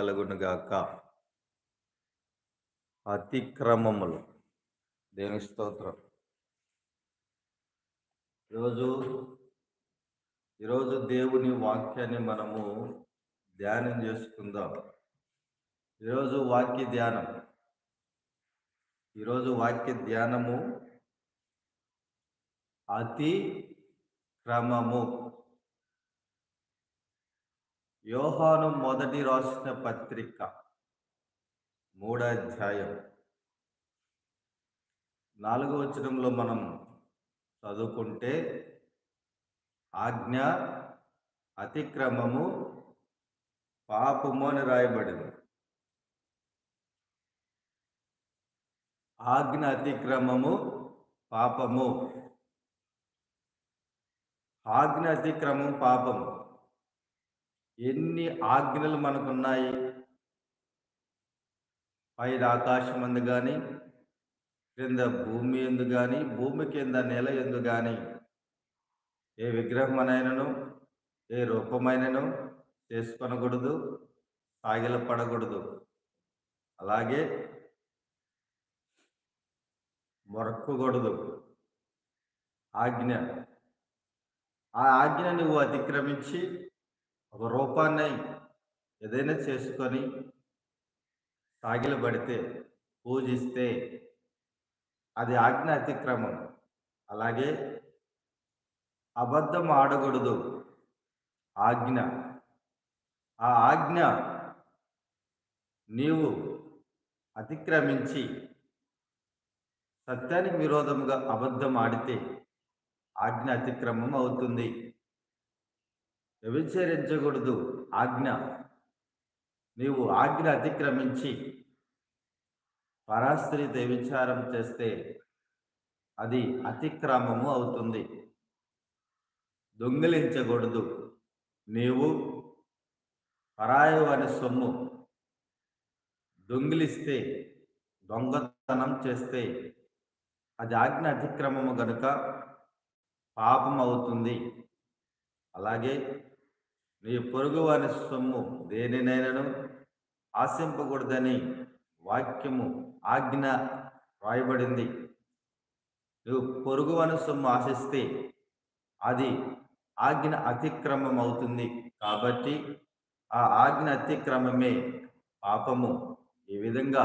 కలుగునుగాక. అతిక్రమములు. దేని స్తోత్రం. ఈరోజు ఈరోజు దేవుని వాక్యాన్ని మనము ధ్యానం చేసుకుందాం. ఈరోజు వాక్య ధ్యానం. ఈరోజు వాక్య ధ్యానము అతి క్రమము యోహాను మొదటి రాసిన పత్రిక మూడో అధ్యాయం. నాలుగో వచనంలో మనం చదువుకుంటే ఆజ్ఞ అతిక్రమము పాపము అని రాయబడింది. ఆజ్ఞ అతిక్రమము పాపము. ఆజ్ఞ అతిక్రమం పాపము. ఎన్ని ఆజ్ఞలు మనకున్నాయి? పైన ఆకాశం అందు కానీ క్రింద భూమి ఎందు కానీ భూమి కింద నెల ఎందు కానీ ఏ విగ్రహమనైనను ఏ రూపమైనను చేసుకొనకూడదు సాగిల పడకూడదు అలాగే మొరక్కకూడదు. ఆజ్ఞ. ఆ ఆజ్ఞ నువ్వు అతిక్రమించి ఒక రూపాన్ని ఏదైనా చేసుకొని సాగిలబడితే పూజిస్తే అది ఆజ్ఞ అతిక్రమం. అలాగే అబద్ధం ఆడకూడదు. ఆజ్ఞ. ఆ ఆజ్ఞ నీవు అతిక్రమించి సత్యానికి విరోధముగా అబద్ధం ఆడితే ఆజ్ఞ అతిక్రమం అవుతుంది. వ్యభిచరించకూడదు ఆజ్ఞ. నీవు ఆజ్ఞ అతిక్రమించి పరాస్త్రీ విచారం చేస్తే అది అతిక్రమము అవుతుంది. దొంగిలించకూడదు. నీవు పరాయు అని సొమ్ము. దొంగిలిస్తే దొంగతనం చేస్తే అది ఆజ్ఞ అతిక్రమము గనుక పాపం అవుతుంది. అలాగే నీ పొరుగు వారి సొమ్ము దేనినైనాను ఆశింపకూడదని వాక్యము ఆజ్ఞ రాయబడింది. నువ్వు పొరుగు వారి సొమ్ము ఆశిస్తే అది ఆజ్ఞ అతిక్రమం అవుతుంది కాబట్టి ఆ ఆజ్ఞ అతిక్రమమే పాపము. ఈ విధంగా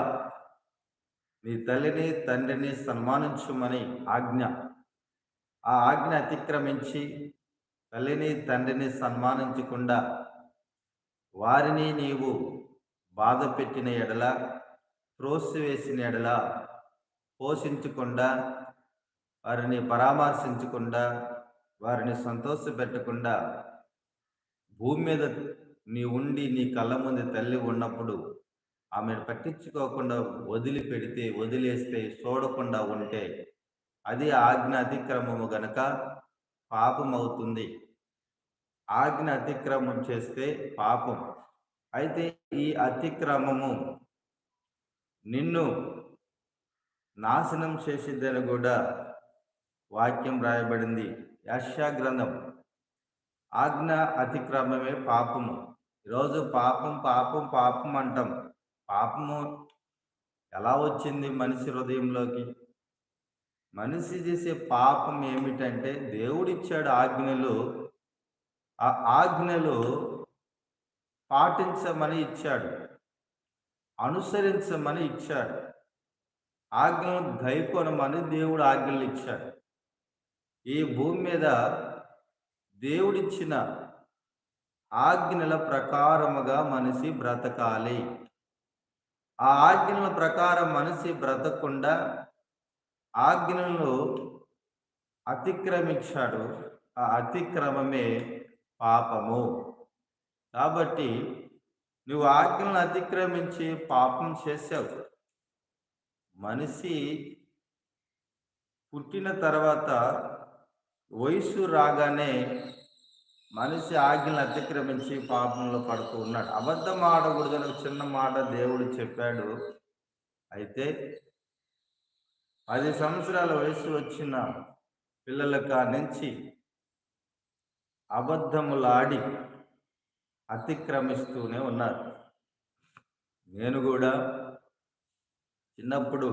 నీ తల్లిని తండ్రిని సన్మానించమని ఆజ్ఞ. ఆ ఆజ్ఞ అతిక్రమించి తల్లిని తండ్రిని సన్మానించకుండా వారిని నీవు బాధ పెట్టిన ఎడల త్రోసివేసిన ఎడల పోషించకుండా వారిని పరామర్శించకుండా వారిని సంతోషపెట్టకుండా భూమి మీద నీ ఉండి నీ కళ్ళ ముందు తల్లి ఉన్నప్పుడు ఆమెను పట్టించుకోకుండా వదిలిపెడితే వదిలేస్తే చూడకుండా ఉంటే అది ఆజ్ఞ అతిక్రమము గనక పాపం అవుతుంది ఆజ్ఞ అతిక్రమం చేస్తే పాపం. అయితే ఈ అతిక్రమము నిన్ను నాశనం చేసిద్దని కూడా వాక్యం రాయబడింది. యశా గ్రంథం. ఆజ్ఞ అతిక్రమమే పాపము. ఈరోజు పాపం పాపం పాపం అంటాం. పాపము ఎలా వచ్చింది మనిషి హృదయంలోకి? మనిషి చేసే పాపం ఏమిటంటే దేవుడిచ్చాడు ఆజ్ఞలు ఆ ఆజ్ఞలు పాటించమని ఇచ్చాడు అనుసరించమని ఇచ్చాడు ఆజ్ఞలను గైకొనమని దేవుడు ఆజ్ఞలు ఇచ్చాడు. ఈ భూమి మీద దేవుడిచ్చిన ఆజ్ఞల ప్రకారముగా మనిషి బ్రతకాలి. ఆ ఆజ్ఞల ప్రకారం మనిషి బ్రతకుండా ఆజ్ఞలను అతిక్రమించాడు. ఆ అతిక్రమమే పాపము. కాబట్టి నువ్వు ఆజ్ఞలను అతిక్రమించి పాపం చేసావు మనిషి పుట్టిన తర్వాత వయసు రాగానే మనిషి ఆజ్ఞలు అతిక్రమించి పాపంలో పడుతూ ఉన్నాడు. అబద్ధం ఆడకూడదని చిన్న మాట దేవుడు చెప్పాడు. అయితే పది సంవత్సరాల వయసు వచ్చిన పిల్లల నుంచి అబద్ధములాడి అతిక్రమిస్తూనే ఉన్నారు. నేను కూడా చిన్నప్పుడు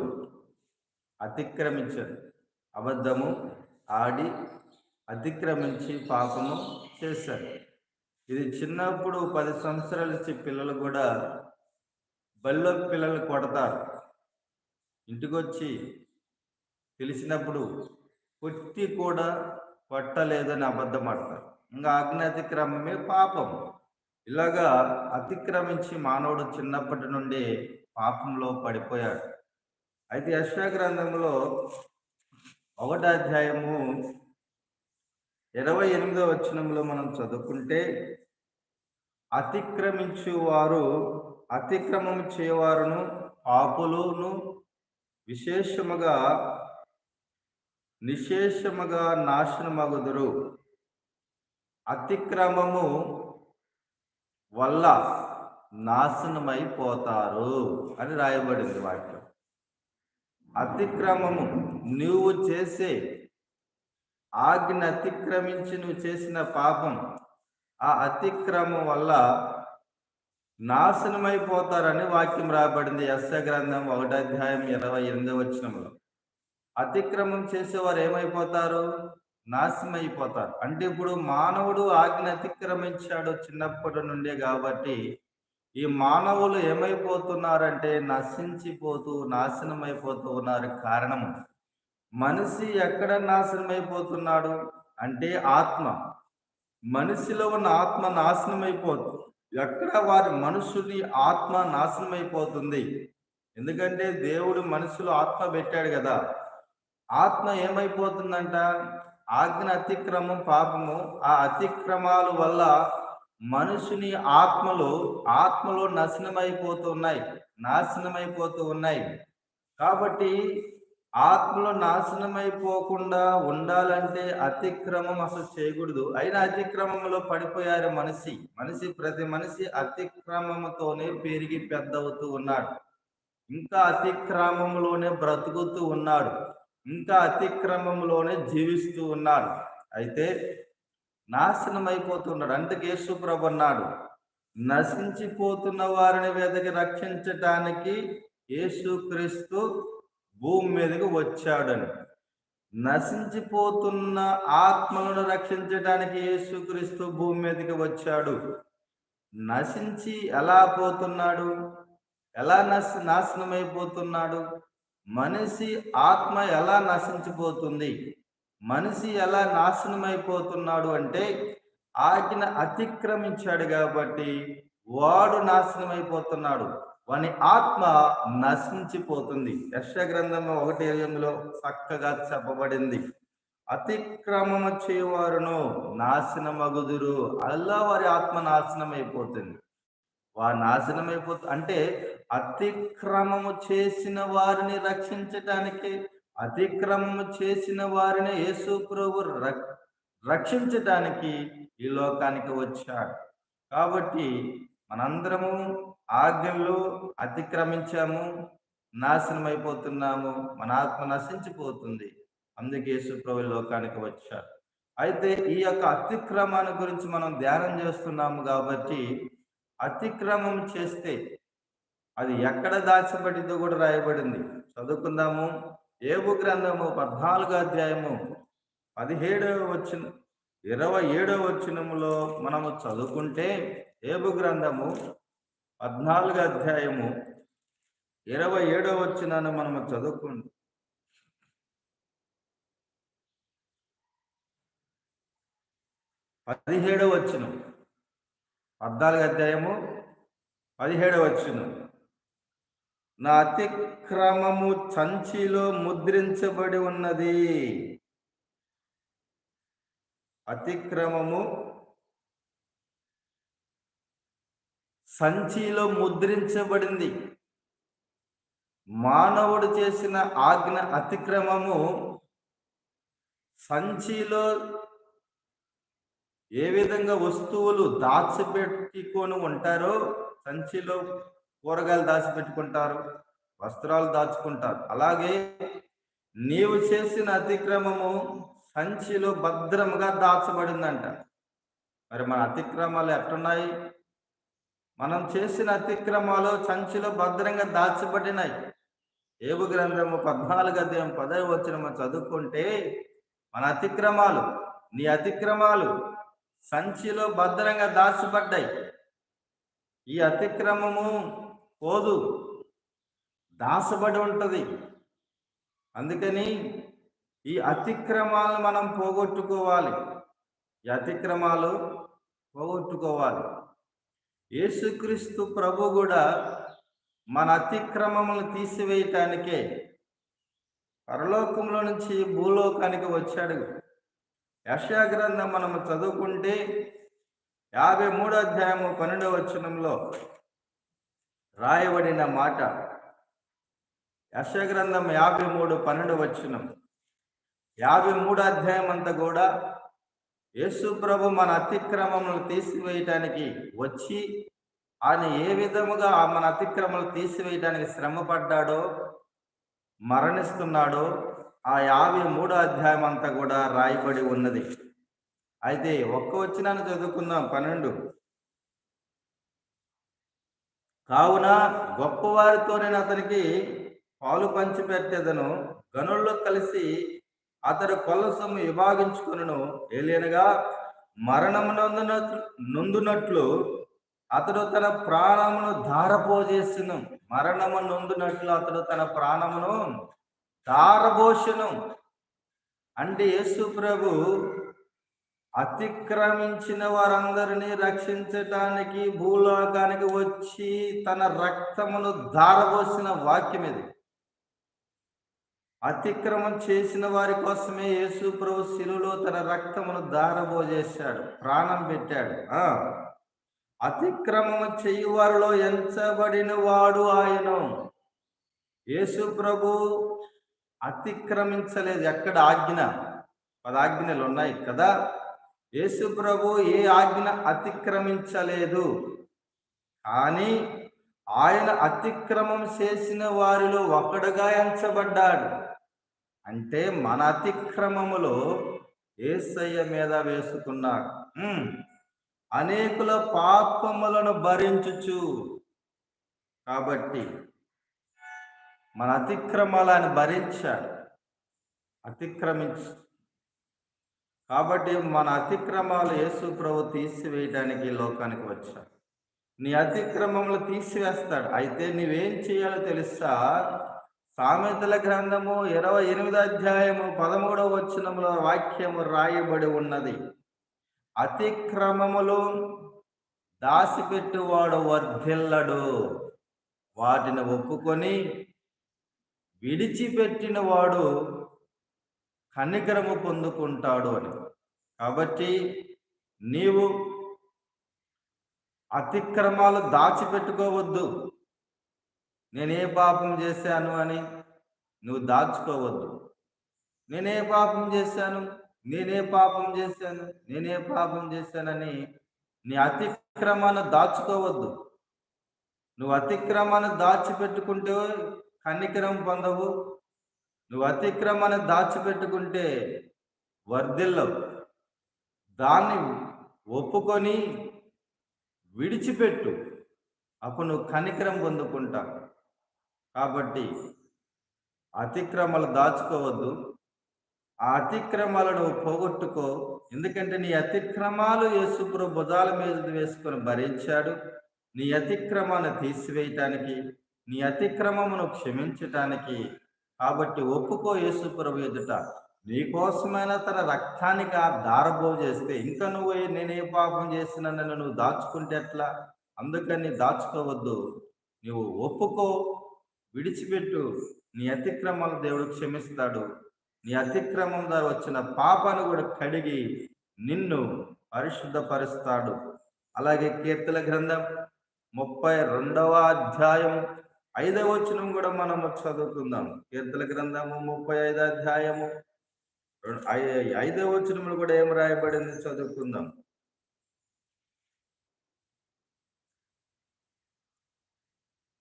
అతిక్రమించాను. అబద్ధము ఆడి అతిక్రమించి పాపము చేశాను. ఇది చిన్నప్పుడు పది సంవత్సరాల నుంచి పిల్లలు కూడా బల్లో పిల్లలు కొడతారు. ఇంటికొచ్చి తెలిసినప్పుడు కొట్టి కూడా పట్టలేదని అబద్ధం ఆడతారు. ఇంకా ఆజ్ఞ అతిక్రమమే పాపం. ఇలాగా అతిక్రమించి మానవుడు చిన్నప్పటి నుండి పాపంలో పడిపోయాడు. అయితే యశా గ్రంథంలో ఒకటో అధ్యాయము ఇరవై ఎనిమిదో వచనంలో మనం చదువుకుంటే అతిక్రమించువారు అతిక్రమం చేయవారును పాపులను విశేషముగా నిశేషముగా నాశనమగుదురు. అతిక్రమము వల్ల నాశనమైపోతారు అని రాయబడింది వాక్యం. అతిక్రమము నువ్వు చేసే ఆజ్ఞ అతిక్రమించి నువ్వు చేసిన పాపం ఆ అతిక్రమం వల్ల నాశనమైపోతారని వాక్యం రాబడింది యశ గ్రంథం ఒకటి అధ్యాయం ఇరవై ఎనిమిది వచ్చినంలో అతిక్రమం చేసేవారు ఏమైపోతారు? నాశనం అయిపోతారు అంటే ఇప్పుడు మానవుడు ఆజ్ఞ అతిక్రమించాడు చిన్నప్పటి నుండే కాబట్టి ఈ మానవులు ఏమైపోతున్నారంటే నశించిపోతూ నాశనం అయిపోతూ ఉన్నారు కారణము మనిషి ఎక్కడ నాశనం అయిపోతున్నాడు అంటే ఆత్మ. మనిషిలో ఉన్న ఆత్మ నాశనం అయిపోతుంది ఎక్కడ వారి మనుషుని ఆత్మ నాశనం అయిపోతుంది ఎందుకంటే దేవుడు మనుషులు ఆత్మ పెట్టాడు కదా. ఆత్మ ఏమైపోతుందంట? ఆజ్ఞ అతిక్రమం పాపము. ఆ అతిక్రమాల వల్ల మనుషుని ఆత్మలు ఆత్మలో నాశనమైపోతున్నాయి. నాశనమైపోతూ ఉన్నాయి. కాబట్టి ఆత్మలో నాశనమైపోకుండా ఉండాలంటే అతిక్రమం అసలు చేయకూడదు. అయినా అతిక్రమంలో పడిపోయారు మనిషి. మనిషి ప్రతి మనిషి అతిక్రమంతోనే పెరిగి పెద్దవుతూ ఉన్నాడు. ఇంకా అతిక్రమంలోనే బ్రతుకుతూ ఉన్నాడు. ఇంకా అతిక్రమంలోనే జీవిస్తూ ఉన్నాడు. అయితే నాశనం అయిపోతున్నాడు అందుకే యేసుప్రభు అన్నాడు నశించిపోతున్న వారిని వెదకి రక్షించటానికి యేసుక్రీస్తు భూమి మీదకి వచ్చాడని. నశించిపోతున్న ఆత్మలను రక్షించడానికి యేసుక్రీస్తు భూమి మీదకి వచ్చాడు. నశించి ఎలా పోతున్నాడు? ఎలా నశ నాశనమైపోతున్నాడు? మనిషి ఆత్మ ఎలా నశించిపోతుంది? మనిషి ఎలా నాశనమైపోతున్నాడు అంటే ఆజ్ఞ అతిక్రమించాడు కాబట్టి వాడు నాశనమైపోతున్నాడు. వాని ఆత్మ నశించిపోతుంది. యక్ష గ్రంథం ఒకటి ఎనిమిదిలో చక్కగా చెప్పబడింది. అతిక్రమము చేయవారును నాశనమగుదురు. అలా వారి ఆత్మ నాశనం అయిపోతుంది వారు నాశనం అంటే అతిక్రమము చేసిన వారిని రక్షించటానికి అతిక్రమము చేసిన వారిని యేసు ప్రభు రక్షించటానికి ఈ లోకానికి వచ్చాడు. కాబట్టి మనందరము ఆజ్ఞల్లో అతిక్రమించాము నాశనం అయిపోతున్నాము మన ఆత్మ నశించిపోతుంది. అందుకే యేసుప్రభు లోకానికి వచ్చారు అయితే ఈ యొక్క అతిక్రమాన్ని గురించి మనం ధ్యానం చేస్తున్నాము కాబట్టి అతిక్రమం చేస్తే అది ఎక్కడ దాచబడిందో కూడా రాయబడింది. చదువుకుందాము. ఏబు గ్రంథము పద్నాలుగో అధ్యాయము పదిహేడవ వచ్చిన ఇరవై ఏడవ వచ్చినములో మనము చదువుకుంటే ఏబు గ్రంథము పద్నాలుగు అధ్యాయము ఇరవై ఏడవ వచ్చినాను మనము చదువుకుంటే పదిహేడవ వచ్చినం పద్నాలుగు అధ్యాయము పదిహేడవ వచ్చిన నా అతిక్రమము చంచిలో ముద్రించబడి ఉన్నది. అతిక్రమము సంచిలో ముద్రించబడింది. మానవుడు చేసిన ఆజ్ఞ అతిక్రమము సంచిలో ఏ విధంగా వస్తువులు దాచిపెట్టుకొని ఉంటారో సంచిలో కూరగాయలు దాచిపెట్టుకుంటారు వస్త్రాలు దాచుకుంటారు. అలాగే నీవు చేసిన అతిక్రమము సంచిలో భద్రముగా దాచబడిందంట. మరి మన అతిక్రమాలు ఎట్టున్నాయి మనం చేసిన అతిక్రమాలు సంచిలో భద్రంగా దాచబడినాయి. ఏబు గ్రంథము పద్నాలుగు అధ్యాయం పదవి వచ్చిన చదువుకుంటే మన అతిక్రమాలు నీ అతిక్రమాలు సంచిలో భద్రంగా దాచిపడ్డాయి ఈ అతిక్రమము పోదు. దాసబడి ఉంటుంది. అందుకని ఈ అతిక్రమాలను మనం పోగొట్టుకోవాలి. ఈ అతిక్రమాలు పోగొట్టుకోవాలి. యేసుక్రీస్తు ప్రభు కూడా మన అతిక్రమములను తీసివేయటానికే పరలోకంలో నుంచి భూలోకానికి వచ్చాడు. యశా గ్రంథం మనం చదువుకుంటే యాభై మూడో అధ్యాయము పన్నెండవ వచనంలో రాయబడిన మాట. యశ గ్రంథం యాభై మూడు పన్నెండు వచనం. యాభై మూడు అధ్యాయం అంతా కూడా యేసు ప్రభు మన అతిక్రమములు తీసివేయటానికి వచ్చి ఆయన ఏ విధముగా మన అతిక్రమలు తీసివేయటానికి శ్రమ పడ్డాడో మరణిస్తున్నాడో ఆ యాభై మూడో అధ్యాయం అంతా కూడా రాయబడి ఉన్నది. అయితే ఒక్క వచ్చినాన్ని చదువుకుందాం పన్నెండు. కావున గొప్పవారితో నేను అతనికి పాలు పంచిపెట్టేదను గనుల్లో కలిసి అతడు కొల్ల సొమ్ము విభాగించుకును ఏలేనగా మరణము నొందునట్లు అతడు తన ప్రాణమును ధారపోజేసిన. మరణము నొందునట్లు అతడు తన ప్రాణమును తారభోషణం అంటే యేసు ప్రభు అతిక్రమించిన వారందరినీ రక్షించటానికి భూలోకానికి వచ్చి తన రక్తమును ధారపోసిన వాక్యం ఇది. అతిక్రమం చేసిన వారి కోసమే యేసు ప్రభు శిలులో తన రక్తమును దారబోజేశాడు ప్రాణం పెట్టాడు. ఆ! అతిక్రమము చేయువారిలో ఎంచబడిన వాడు ఆయన యేసు ప్రభు అతిక్రమించలేదు. ఎక్కడ ఆజ్ఞ? పదాజ్ఞలు ఉన్నాయి కదా. యేసు ప్రభు ఏ ఆజ్ఞ అతిక్రమించలేదు. కానీ ఆయన అతిక్రమం చేసిన వారిలో ఒకడుగా ఎంచబడ్డాడు. అంటే మన అతిక్రమములో ఏసయ్య మీద వేసుకున్నాడు. అనేకుల పాపములను భరించుచు. కాబట్టి మన అతిక్రమాలను భరించాడు అతిక్రమించి. కాబట్టి మన అతిక్రమాలు యేసు ప్రభు తీసివేయడానికి ఈ లోకానికి వచ్చాడు. నీ అతిక్రమములు తీసివేస్తాడు. అయితే నీవేం చేయాలో తెలుసా? సామెతల గ్రంథము ఇరవై ఎనిమిది అధ్యాయము పదమూడవ వచనములో వాక్యము రాయబడి ఉన్నది. అతిక్రమములు దాసిపెట్టువాడు వర్ధిల్లడు. వాటిని ఒప్పుకొని విడిచిపెట్టిన వాడు కనికరము పొందుకుంటాడు అని. కాబట్టి నీవు అతిక్రమాలు దాచిపెట్టుకోవద్దు. నేనే పాపం చేశాను అని నువ్వు దాచుకోవద్దు. నేనే పాపం చేశాను నేనే పాపం చేశాను నేనే పాపం చేశానని నీ అతిక్రమాన్ని దాచుకోవద్దు. నువ్వు అతిక్రమాన్ని దాచిపెట్టుకుంటే కన్నికరం పొందవు. నువ్వు అతిక్రమాన్ని దాచిపెట్టుకుంటే వర్ధిల్లవు. దాన్ని ఒప్పుకొని విడిచిపెట్టు. అప్పుడు నువ్వు కనికరం పొందుకుంటా కాబట్టి అతిక్రమాలు దాచుకోవద్దు. ఆ అతిక్రమాలను పోగొట్టుకో. ఎందుకంటే నీ అతిక్రమాలు యేసుప్రభు భుజాల మీద వేసుకొని భరించాడు. నీ అతిక్రమాన్ని తీసివేయటానికి నీ అతిక్రమమును క్షమించటానికి కాబట్టి ఒప్పుకో యేసుప్రభు ఎదుట. నీకోసమైన తన రక్తానికి ఆ దారబో చేస్తే ఇంకా నువ్వు నేనే పాపం చేసిన నన్ను నువ్వు దాచుకుంటే ఎట్లా? అందుకని దాచుకోవద్దు. నువ్వు ఒప్పుకో విడిచిపెట్టు. నీ అతిక్రమాలు దేవుడు క్షమిస్తాడు. నీ అతిక్రమం ద్వారా వచ్చిన పాపాన్ని కూడా కడిగి నిన్ను పరిశుద్ధపరుస్తాడు. అలాగే కీర్తన గ్రంథం ముప్పై రెండవ అధ్యాయం ఐదవ వచనం కూడా మనము చదువుకుందాం. కీర్తన గ్రంథము ముప్పై ఐదు అధ్యాయము. ఐ- ఐదవ వచనములు కూడా ఏం రాయబడింది చదువుకుందాం.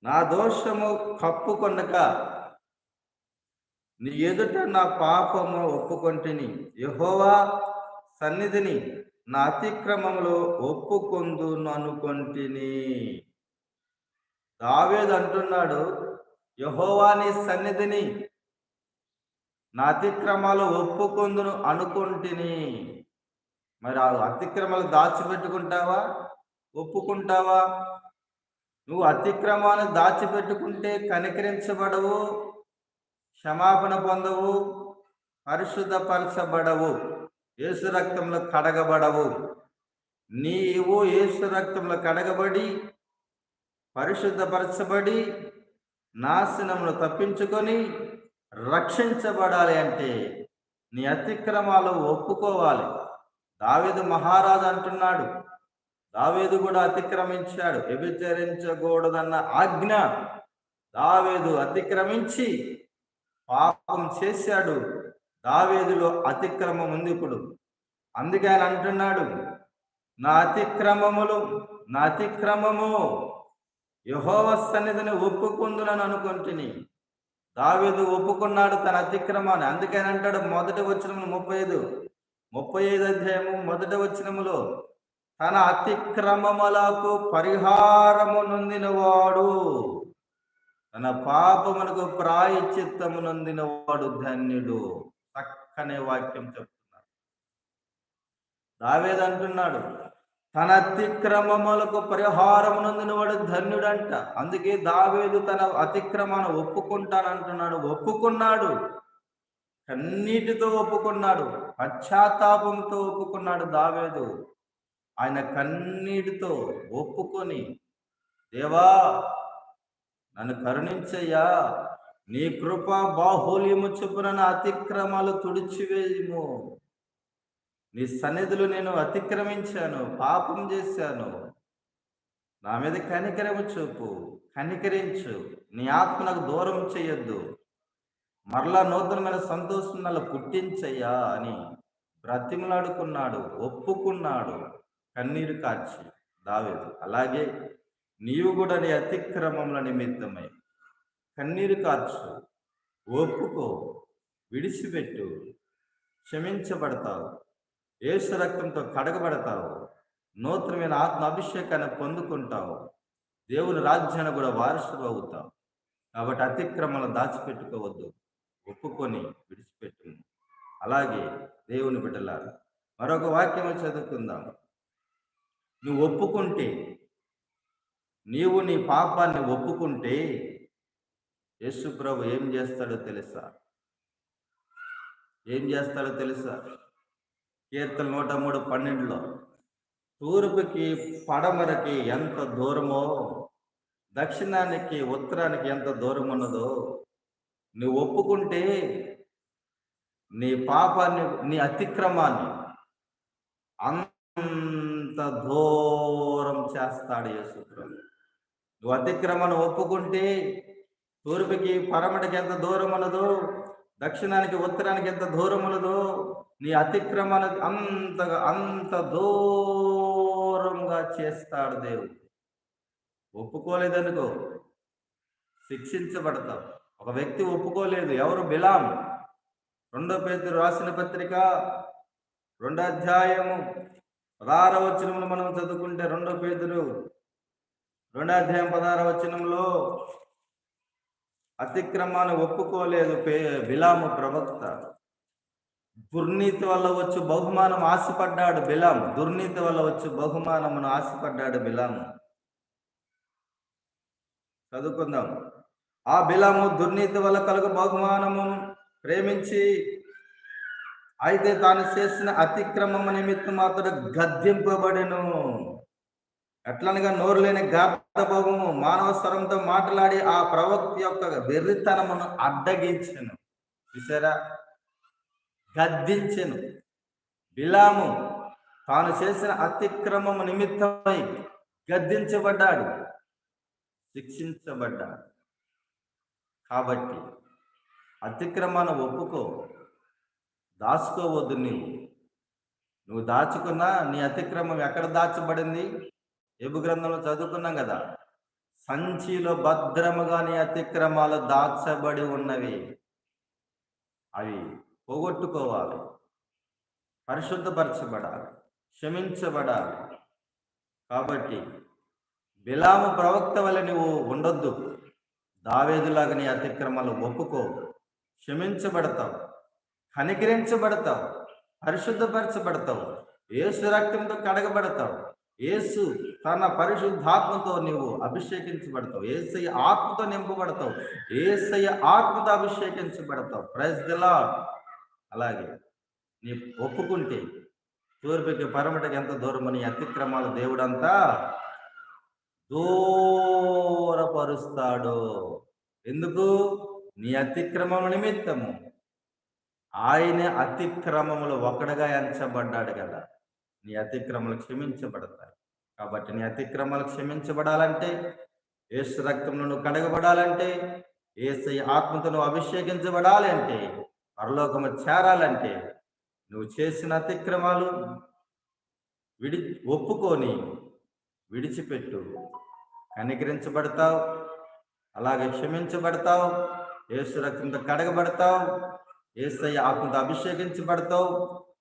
నా దోషము కప్పుకొనక నీ ఎదుట నా పాపము ఒప్పుకొంటిని. యహోవా సన్నిధిని నా అతిక్రమంలో ఒప్పుకొందును అనుకొంటిని దావేది అంటున్నాడు యహోవాని సన్నిధిని నా అతిక్రమాలు ఒప్పుకొందును అనుకుంటుని. మరి ఆ అతిక్రమాలు దాచిపెట్టుకుంటావా? ఒప్పుకుంటావా? నువ్వు అతిక్రమాన్ని దాచిపెట్టుకుంటే కనికరించబడవు క్షమాపణ పొందవు పరిశుద్ధపరచబడవు యేసు రక్తంలో కడగబడవు. నీవు యేసు రక్తంలో కడగబడి పరిశుద్ధపరచబడి నాశనమును తప్పించుకొని రక్షించబడాలి అంటే నీ అతిక్రమాలు ఒప్పుకోవాలి. దావేదు మహారాజు అంటున్నాడు. దావేదు కూడా అతిక్రమించాడు. వ్యభిచరించకూడదన్న ఆజ్ఞ దావేదు అతిక్రమించి పాపం చేశాడు. దావేదులో అతిక్రమం ఉంది ఇప్పుడు. అందుకే ఆయన అంటున్నాడు నా అతిక్రమములు నా అతిక్రమము యహోవ సన్నిధిని ఒప్పుకుందునని అనుకుంటుని. దావేదు ఒప్పుకున్నాడు తన అతిక్రమాన్ని. అందుకని అంటాడు మొదటి వచనము ముప్పై ఐదు ముప్పై ఐదు అధ్యాయము మొదటి వచనములో తన అతిక్రమములకు పరిహారము నొందినవాడు. తన పాపమునకు ప్రాయచిత్తము నొందినవాడు ధన్యుడు. చక్కనే వాక్యం చెప్తున్నాడు. దావేది అంటున్నాడు తన అతిక్రమములకు పరిహారం నొందినవాడు ధన్యుడంట. అందుకే దావేదు తన అతిక్రమాన్ని ఒప్పుకుంటానంటున్నాడు. ఒప్పుకున్నాడు. కన్నీటితో ఒప్పుకున్నాడు. పశ్చాత్తాపంతో ఒప్పుకున్నాడు దావేదు. ఆయన కన్నీటితో ఒప్పుకొని దేవా నన్ను కరుణించయ్యా. నీ కృప బాహుల్యము చొప్పున నా అతిక్రమాలు తుడిచివేయము. నీ సన్నిధులు నేను అతిక్రమించాను పాపం చేశాను. నా మీద కనికరము చూపు కనికరించు. నీ ఆత్మ నాకు దూరం చేయొద్దు. మరలా నూతనమైన సంతోషం నన్ను పుట్టించయ్యా అని బ్రతిమలాడుకున్నాడు ఒప్పుకున్నాడు. కన్నీరు కార్చి దావేదు అలాగే నీవు కూడా నీ అతిక్రమముల నిమిత్తమై. కన్నీరు కార్చు ఒప్పుకో విడిచిపెట్టు క్షమించబడతావు. ఏసు రక్తంతో కడగబడతావు నూతనమైన ఆత్మ అభిషేకాన్ని పొందుకుంటావు దేవుని రాజ్యాన్ని కూడా వారసుడు అవుతావు. కాబట్టి అతిక్రమలు దాచిపెట్టుకోవద్దు ఒప్పుకొని విడిచిపెట్టు అలాగే దేవుని బిడ్డల మరొక వాక్యం చదువుకుందాం. నువ్వు ఒప్పుకుంటే నీవు నీ పాపాన్ని ఒప్పుకుంటే యేసు ప్రభు ఏం చేస్తాడో తెలుసా? ఏం చేస్తాడో తెలుసా? కీర్తన నూట మూడు పన్నెండులో తూర్పుకి పడమరకి ఎంత దూరమో దక్షిణానికి ఉత్తరానికి ఎంత దూరం ఉన్నదో నువ్వు ఒప్పుకుంటే నీ పాపాన్ని నీ అతిక్రమాన్ని అంత దూరం చేస్తాడు యేసుప్రభు నువ్వు అతిక్రమాన్ని ఒప్పుకుంటే తూర్పుకి పరమటికి ఎంత దూరం ఉన్నదో దక్షిణానికి ఉత్తరానికి ఎంత దూరములదో నీ అతిక్రమణ అంతగా అంత దూరంగా చేస్తాడు దేవుడు. ఒప్పుకోలేదనుకో శిక్షించబడతావు. ఒక వ్యక్తి ఒప్పుకోలేదు. ఎవరు? బిలాం. రెండో పేరు రాసిన పత్రిక రెండో అధ్యాయము పదహార వచనములు మనం చదువుకుంటే రెండో పేదరు రెండో అధ్యాయం పదహార వచనంలో అతిక్రమాన్ని ఒప్పుకోలేదు పే బిలాము ప్రవక్త. దుర్నీతి వల్ల వచ్చి బహుమానం ఆశపడ్డాడు బిలాం దుర్నీతి వల్ల వచ్చి బహుమానమును ఆశపడ్డాడు బిలాము. చదువుకుందాం. ఆ బిలాము దుర్నీతి వల్ల కలుగు బహుమానమును ప్రేమించి అయితే తాను చేసిన అతిక్రమము నిమిత్తం అతడు గద్దింపబడెను. ఎట్లనగా నోరు లేని గార్ధభోగము మానవ స్వరంతో మాట్లాడి ఆ ప్రవక్త యొక్క వెర్రితనమును అడ్డగించెను. చూసారా గద్దించెను. బిలాము తాను చేసిన అతిక్రమము నిమిత్తమై గద్దించబడ్డాడు. శిక్షించబడ్డాడు. కాబట్టి అతిక్రమాన్ని ఒప్పుకో. దాచుకోవద్దు నీవు. నువ్వు దాచుకున్నా నీ అతిక్రమం ఎక్కడ దాచబడింది? ఎబు గ్రంథంలో చదువుకున్నాం కదా. సంచిలో భద్రముగా నీ అతిక్రమాలు దాచబడి ఉన్నవి. అవి పోగొట్టుకోవాలి. పరిశుద్ధపరచబడాలి. క్షమించబడాలి. కాబట్టి బిలాము ప్రవక్త వల్ల నువ్వు ఉండొద్దు. దావేదులాగా నీ అతిక్రమాలు ఒప్పుకో క్షమించబడతావు. కనికరించబడతావు. పరిశుద్ధపరచబడతావు. ఏసు రక్తంతో కడగబడతావు. ఏసు తన పరిశుద్ధాత్మతో నీవు అభిషేకించబడతావు. ఏసయ్య ఆత్మతో నింపబడతావు. ఏసయ్య ఆత్మతో అభిషేకించబడతావు. ప్రైజ్ దిలా అలాగే నీ ఒప్పుకుంటే తూర్పుకి పరమటకి ఎంత దూరమని అతిక్రమాల దేవుడంతా దూరపరుస్తాడు. ఎందుకు? నీ అతిక్రమం నిమిత్తము. ఆయన అతిక్రమములు ఒకడుగా ఎంచబడ్డాడు కదా. నీ అతిక్రమలు క్షమించబడతాయి. కాబట్టి నీ అతిక్రమాలు క్షమించబడాలంటే ఏసు రక్తంలో నువ్వు కడగబడాలంటే ఏసై ఆత్మతో నువ్వు అభిషేకించబడాలంటే పరలోకము చేరాలంటే నువ్వు చేసిన అతిక్రమాలు విడి ఒప్పుకొని విడిచిపెట్టు. కనికరించబడతావు అలాగే క్షమించబడతావు ఏసు రక్తంతో కడగబడతావు ఏసయ్య ఆత్మతో అభిషేకించబడతావు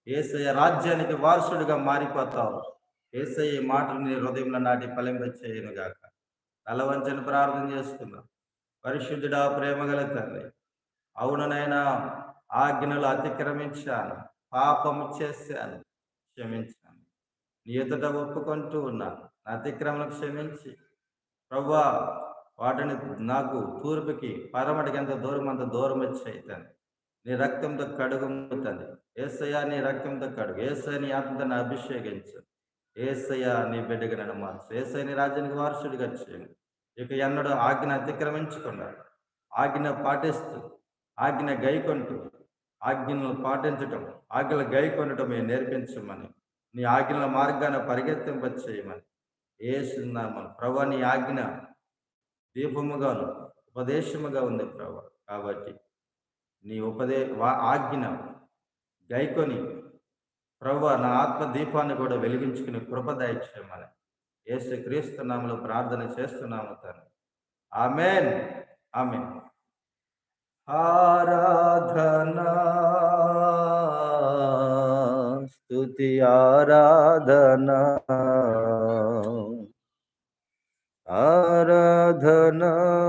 ఏసయ్య రాజ్యానికి వారసుడిగా మారిపోతావు. ఏసయ్య మాటలు నీ హృదయంలో నాటి ఫలింపచేయను గాక. నలవంచని ప్రార్థన చేసుకుందాం. పరిశుద్ధుడా ప్రేమగల తండ్రి అవుననైనా ఆజ్ఞలు అతిక్రమించాను పాపము చేశాను క్షమించాను. నీ ఎదుట ఒప్పుకుంటూ ఉన్నాను నా అతిక్రమను క్షమించి. ప్రవ్వా వాటిని నాకు తూర్పుకి పరమటికి ఎంత దూరం అంత దూరం వచ్చాయి తండ్రి. నీ రక్తంతో కడుగుతుంది ఏసయ్యా నీ రక్తంతో కడుగు. ఏసయ్య నీ ఆత్మతో అభిషేకించు. ఏసయ్య నీ బిడ్డగా నన్ను మార్చు. ఏసయ్య నీ రాజ్యానికి వారసుడిగా చేయండి ఇక ఎన్నడూ ఆజ్ఞ అతిక్రమించకుండా ఆజ్ఞ పాటిస్తూ ఆజ్ఞ గైకొంటూ ఆజ్ఞలను పాటించటం ఆజ్ఞలు గైకొనటం నేర్పించమని నీ ఆజ్ఞల మార్గాన్ని పరిగెత్తింపచేయమని ఏసున్నామని ప్రభా నీ ఆజ్ఞ దీపముగాను ఉపదేశముగా ఉంది ప్రభా. కాబట్టి నీ ఉపదే ఆజ్ఞ గైకొని ప్రభు నా ఆత్మ దీపాన్ని కూడా వెలిగించుకుని కృపదయచేయమని ఏసు క్రీస్తునామలో ప్రార్థన చేస్తున్నాము తను ఆమెన్. ఆమెన్. ఆరాధనా స్తుతి ఆరాధనా ఆరాధనా.